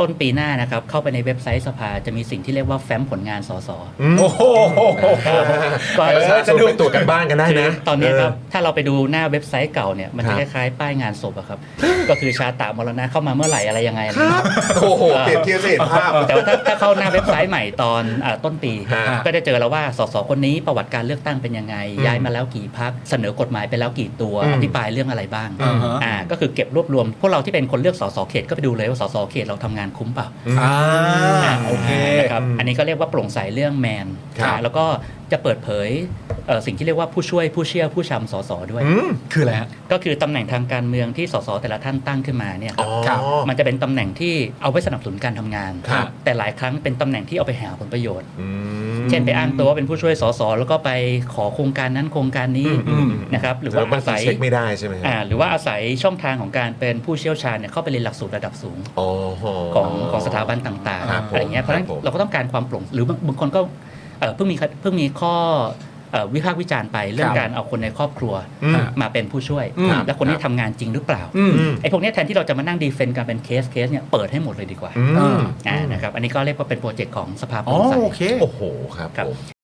ต้นปีหน้านะครับ เข้าไปในเว็บไซต์สภาจะมีสิ่งที่เรียกว่าแฟ้มผลงานสสโอ้โหก็ประชาชนไปตรวจกันบ้านกันได้คือนะตอนนี้ครับ ถ้าเราไปดูหน้าเว็บไซต์เก่าเนี่ย มันคจะรับคล้ายๆ ป้ายงานศพอะครับ ก็คือชาตามรณะเข้ามาเมื่อไหร่อะไรยังไงคนะรับโอ้โหเปรียบเทียบจะเห็นภาพ แต่ว่าถ้าถ้าเข้าหน้าเว็บไซต์ใหม่ตอนอาต้นปีฮะก็จะเจอแล้วว่าสสคนนี้ประวัติการเลือกตั้งเป็นยังไงอืมย้ายมาแล้วกี่พักเสนอกฎหมายไปแล้วกี่ตัวอืมอภิปรายเรื่องอะไรบ้างอ่าฮะอ่าก็คือเก็บรวบรวม พวกเราที่เป็นคนเลือกสสเขตก็ไปดูเลยว่าสสเขตเราทำงานคุ้มเปล่าอ่าโอเคนะครับอืมอันนี้ก็เรียกว่าโปร่งใสเรื่องแมนครับแล้วก็จะเปิดเผยเอ่อสิ่งที่เรียกว่าผู้ช่วยผู้เชี่ยวผู้ชำสสด้วยอืมคืออะไรฮะก็คือตำแหน่งทางการเมืองที่สสแต่ละท่านตั้งขึ้นมาเนี่ยอ๋อครับมันจะเป็นตำแหน่งที่เอาไว้สนับสนุนการทำงานครับแต่หลายครั้งเป็นตำแหน่งที่เอาไปหาผลประโยชน์อืม เช่นไปอ้างตัวว่าเป็นผู้ช่วยสสแล้วก็ไปขอโครงการนั้นโครงการนี้อืมนะครับหรือแล้ว่าวบางอาทีศัยเช็คไม่ได้ใช่ไหมฮะอ่าหรือว่าอาศัยช่องทางของการเป็นผู้เชี่ยวชาญเนี่ยเข้าไปเรียนหลักสูตรระดับสูงอ๋อของของสถาบันต่างครับๆอะไรเงี้ยเพราะฉะนั้นครับผมเราก็ต้องการความโปร่งหรือบางบางคนก็เอ่อเพิ่งมีเพิ่งมีข้อเอ่อ วิพากษ์วิจารณ์ไปเรื่อคงรับการเอาคนในครอบครัวอืมมาเป็นผู้ช่วยอืมและคนนี้ทำงานจริงหรือเปล่าอืมอืมไอ้พวกเนี้ยแทนที่เราจะมานั่งดีเฟนต์กันเป็นเคสเคสเนี่ยเปิดให้หมดเลยดีกว่าอืมอ่านะครับอันนี้ก็เรียกว่าเป็นโปรเจกต์ของสภาโปอ๋อร่งใสโอเคโอ้โหครับครับผม